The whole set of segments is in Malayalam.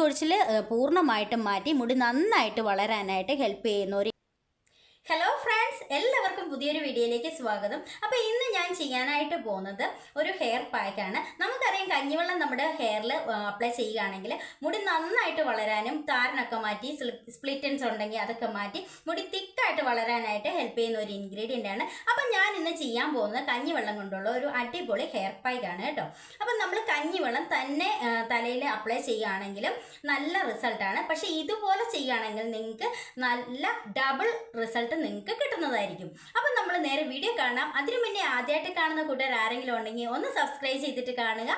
കൊഴിച്ചിൽ പൂർണമായിട്ടും മാറ്റി മുടി നന്നായിട്ട് വളരാനായിട്ട് ഹെൽപ്പ് ചെയ്യുന്ന ഒരു എല്ലാവർക്കും പുതിയൊരു വീഡിയോയിലേക്ക് സ്വാഗതം. അപ്പോൾ ഇന്ന് ഞാൻ ചെയ്യാനായിട്ട് പോകുന്നത് ഒരു ഹെയർ പാക്കാണ് നമുക്കറിയാം കഞ്ഞിവെള്ളം നമ്മുടെ ഹെയറിൽ അപ്ലൈ ചെയ്യുകയാണെങ്കിൽ മുടി നന്നായിട്ട് വളരാനും താരനൊക്കെ മാറ്റി സ്പ്ലിറ്റൻസ് ഉണ്ടെങ്കിൽ അതൊക്കെ മാറ്റി മുടി തിക്കായിട്ട് വളരാനായിട്ട് ഹെൽപ്പ് ചെയ്യുന്ന ഒരു ഇൻഗ്രീഡിയന്റ് ആണ്. അപ്പം ഞാൻ ഇന്ന് ചെയ്യാൻ പോകുന്നത് കഞ്ഞിവെള്ളം കൊണ്ടുള്ള ഒരു അടിപൊളി ഹെയർ പാക്കാണ് കേട്ടോ. അപ്പം നമ്മൾ കഞ്ഞിവെള്ളം തന്നെ തലയിൽ അപ്ലൈ ചെയ്യുകയാണെങ്കിലും നല്ല റിസൾട്ടാണ് പക്ഷേ ഇതുപോലെ ചെയ്യുകയാണെങ്കിൽ നിങ്ങൾക്ക് നല്ല ഡബിൾ റിസൾട്ട് നിങ്ങൾക്ക് കിട്ടുന്നതായിരിക്കും അപ്പം നമ്മൾ നേരെ വീഡിയോ കാണാം. അതിനു മുന്നേ ആദ്യമായിട്ട് കാണുന്ന കൂട്ടുകാർ ആരെങ്കിലും ഉണ്ടെങ്കിൽ ഒന്ന് സബ്സ്ക്രൈബ് ചെയ്തിട്ട് കാണുക.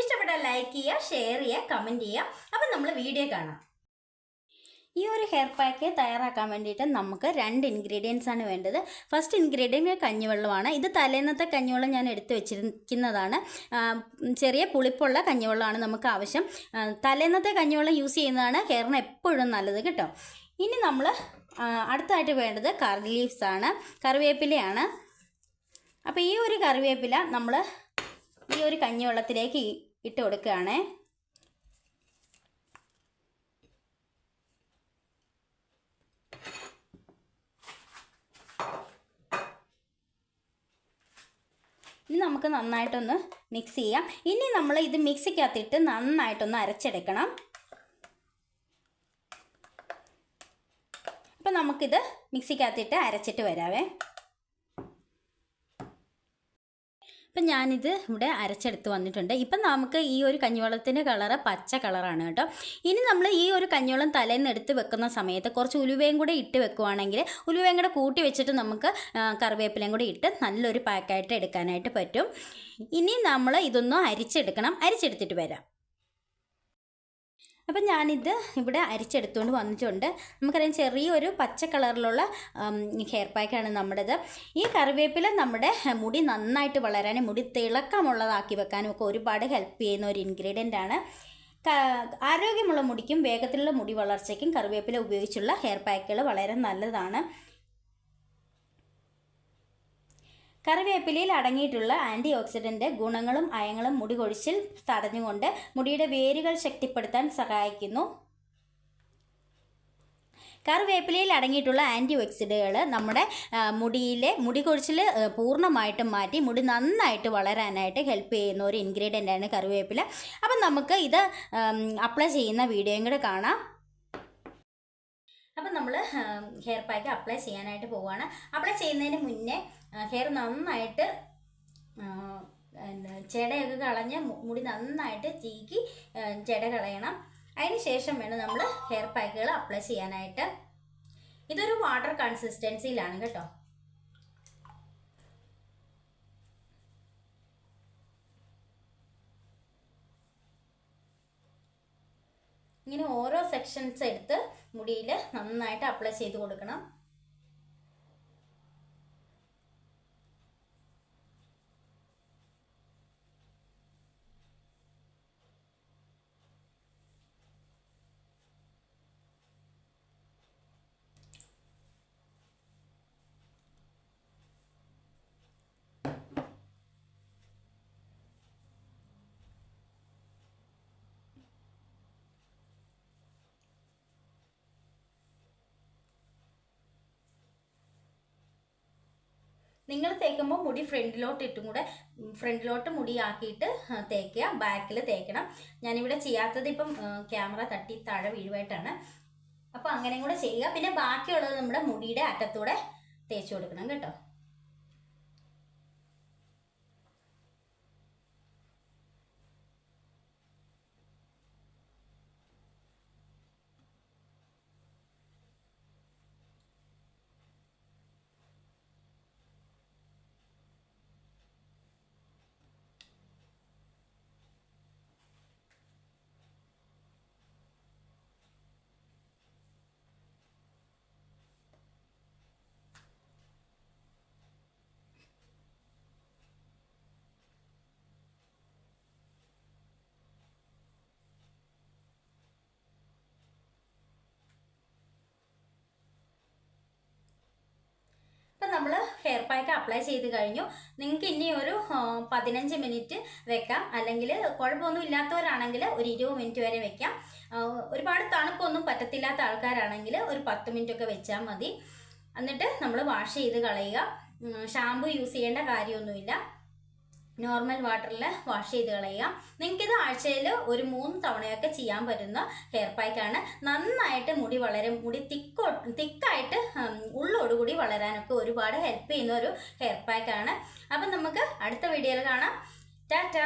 ഇഷ്ടപ്പെട്ടാൽ ലൈക്ക് ചെയ്യുക ഷെയർ ചെയ്യുക കമന്റ് ചെയ്യുക. അപ്പം നമ്മൾ വീഡിയോ കാണാം. ഈ ഒരു ഹെയർ പാക്ക് തയ്യാറാക്കാൻ വേണ്ടിയിട്ട് നമുക്ക് രണ്ട് ഇൻഗ്രീഡിയൻസ് ആണ് വേണ്ടത്. ഫസ്റ്റ് ഇൻഗ്രീഡിയന്റ് കഞ്ഞിവെള്ളമാണ്. ഇത് തലേന്നത്തെ കഞ്ഞിവെള്ളം ഞാൻ എടുത്തു വെച്ചിരിക്കുന്നതാണ്. ചെറിയ പുളിപ്പുള്ള കഞ്ഞിവെള്ളമാണ് നമുക്ക് ആവശ്യം. തലേന്നത്തെ കഞ്ഞിവെള്ളം യൂസ് ചെയ്യുന്നതാണ് ഹെയറിന് എപ്പോഴും നല്ലത് കേട്ടോ. ഇനി നമ്മൾ അടുത്തായിട്ട് വേണ്ടത് കറി ലീവ്സ് ആണ് കറിവേപ്പിലയാണ്. അപ്പോൾ ഈ ഒരു കറിവേപ്പില നമ്മൾ ഈ ഒരു കഞ്ഞിവെള്ളത്തിലേക്ക് ഇട്ട് കൊടുക്കുകയാണ്. ഇനി നമുക്ക് നന്നായിട്ടൊന്ന് മിക്സ് ചെയ്യാം. ഇനി നമ്മൾ ഇത് മിക്സിക്കകത്തിട്ട് നന്നായിട്ടൊന്ന് അരച്ചെടുക്കണം. അപ്പം നമുക്കിത് മിക്സിക്കകത്തിട്ട് അരച്ചിട്ട് വരാവേ. ഇപ്പം ഞാനിത് ഇവിടെ അരച്ചെടുത്ത് വന്നിട്ടുണ്ട്. ഇപ്പം നമുക്ക് ഈ ഒരു കഞ്ഞിവെള്ളത്തിന്റെ കളറ് പച്ച കളറാണ് കേട്ടോ. ഇനി നമ്മൾ ഈ ഒരു കഞ്ഞിവെള്ളം തലേന്ന് എടുത്ത് വെക്കുന്ന സമയത്ത് കുറച്ച് ഉലുവയും കൂടെ ഇട്ട് വെക്കുവാണെങ്കിൽ ഉലുവയും കൂടെ കൂട്ടി വെച്ചിട്ട് നമുക്ക് കറിവേപ്പിലയും കൂടെ ഇട്ട് നല്ലൊരു പാക്കായിട്ട് എടുക്കാനായിട്ട് പറ്റും. ഇനി നമ്മൾ ഇതൊന്നും അരിച്ചെടുക്കണം. അരിച്ചെടുത്തിട്ട് വരാം. അപ്പം ഞാനിത് ഇവിടെ അരിച്ചെടുത്തുകൊണ്ട് വന്നിട്ടുണ്ട്. നമുക്കറിയാം ചെറിയൊരു പച്ച കളറിലുള്ള ഹെയർ പാക്കാണ് നമ്മുടേത്. ഈ കറിവേപ്പില നമ്മുടെ മുടി നന്നായിട്ട് വളരാനും മുടി തിളക്കമുള്ളതാക്കി വെക്കാനും ഒക്കെ ഒരുപാട് ഹെൽപ്പ് ചെയ്യുന്ന ഒരു ഇൻഗ്രീഡിയന്റ് ആണ്. ആരോഗ്യമുള്ള മുടിക്കും വേഗത്തിലുള്ള മുടി വളർച്ചയ്ക്കും കറിവേപ്പില ഉപയോഗിച്ചുള്ള ഹെയർ പാക്കുകൾ വളരെ നല്ലതാണ്. കറിവേപ്പിലയിൽ അടങ്ങിയിട്ടുള്ള ആന്റി ഓക്സിഡന്റ് ഗുണങ്ങളും അയങ്ങളും മുടി കൊഴിച്ചിൽ തടഞ്ഞുകൊണ്ട് മുടിയുടെ വേരുകൾ ശക്തിപ്പെടുത്താൻ സഹായിക്കുന്നു. കറിവേപ്പിലയിൽ അടങ്ങിയിട്ടുള്ള ആന്റി ഓക്സിഡുകൾ നമ്മുടെ മുടിയിലെ മുടി കൊഴിച്ചിൽ പൂർണമായിട്ടും മാറ്റി മുടി നന്നായിട്ട് വളരാനായിട്ട് ഹെൽപ്പ് ചെയ്യുന്ന ഒരു ഇൻഗ്രീഡിയന്റ് ആണ് കറിവേപ്പില. അപ്പം നമുക്ക് ഇത് അപ്ലൈ ചെയ്യുന്ന വീഡിയോയും കൂടെ കാണാം. അപ്പം നമ്മൾ ഹെയർ പാക്ക് അപ്ലൈ ചെയ്യാനായിട്ട് പോവുകയാണ്. അപ്ലൈ ചെയ്യുന്നതിന് മുന്നേ ഹെയർ നന്നായിട്ട് ചെടയൊക്കെ കളഞ്ഞ് മുടി നന്നായിട്ട് ചീക്കി ചെട കളയണം. അതിന് ശേഷം വേണം നമ്മൾ ഹെയർ പാക്കുകൾ അപ്ലൈ ചെയ്യാനായിട്ട്. ഇതൊരു വാട്ടർ കൺസിസ്റ്റൻസിയിലാണ് കേട്ടോ. ഇങ്ങനെ ഓരോ സെക്ഷൻസ് എടുത്ത് മുടിയിൽ നന്നായിട്ട് അപ്ലൈ ചെയ്ത് കൊടുക്കണം. നിങ്ങൾ തേക്കുമ്പോൾ മുടി ഫ്രണ്ടിലോട്ട് ഇട്ടും കൂടെ ഫ്രണ്ടിലോട്ട് മുടി ആക്കിയിട്ട് തേക്കുക ബാക്കിൽ തേക്കണം. ഞാനിവിടെ ചെയ്യാത്തത് ഇപ്പം ക്യാമറ തട്ടി താഴെ വീഴുമായിട്ടാണ് അപ്പോൾ അങ്ങനെയും കൂടെ ചെയ്യുക. പിന്നെ ബാക്കിയുള്ളത് നമ്മുടെ മുടിയുടെ അറ്റത്തൂടെ തേച്ച് കൊടുക്കണം കേട്ടോ. ഹെയർ പാക്ക് അപ്ലൈ ചെയ്ത് കഴിഞ്ഞു. നിങ്ങൾക്ക് ഇനി ഒരു പതിനഞ്ച് മിനിറ്റ് വെക്കാം. അല്ലെങ്കിൽ കുഴപ്പമൊന്നും ഇല്ലാത്തവരാണെങ്കിൽ ഒരു ഇരുപത് മിനിറ്റ് വരെ വെക്കാം. ഒരുപാട് തണുപ്പൊന്നും പറ്റത്തില്ലാത്ത ആൾക്കാരാണെങ്കിൽ ഒരു പത്ത് മിനിറ്റ് ഒക്കെ വെച്ചാൽ മതി. എന്നിട്ട് നമ്മൾ വാഷ് ചെയ്ത് കളയുക. ഷാമ്പു യൂസ് ചെയ്യേണ്ട കാര്യമൊന്നുമില്ല. നോർമൽ വാട്ടറിൽ വാഷ് ചെയ്ത് കളയുക. നിങ്ങൾക്കിത് ആഴ്ചയിൽ ഒരു മൂന്ന് തവണയൊക്കെ ചെയ്യാൻ പറ്റുന്ന ഹെയർ പാക്കാണ് നന്നായിട്ട് മുടി വളരും. മുടി തിക്കോ തിക്കായിട്ട് ഉള്ളോടുകൂടി വളരാനൊക്കെ ഒരുപാട് ഹെൽപ്പ് ചെയ്യുന്ന ഒരു ഹെയർ പാക്കാണ് അപ്പം നമുക്ക് അടുത്ത വീഡിയോയിൽ കാണാം. ടാറ്റ!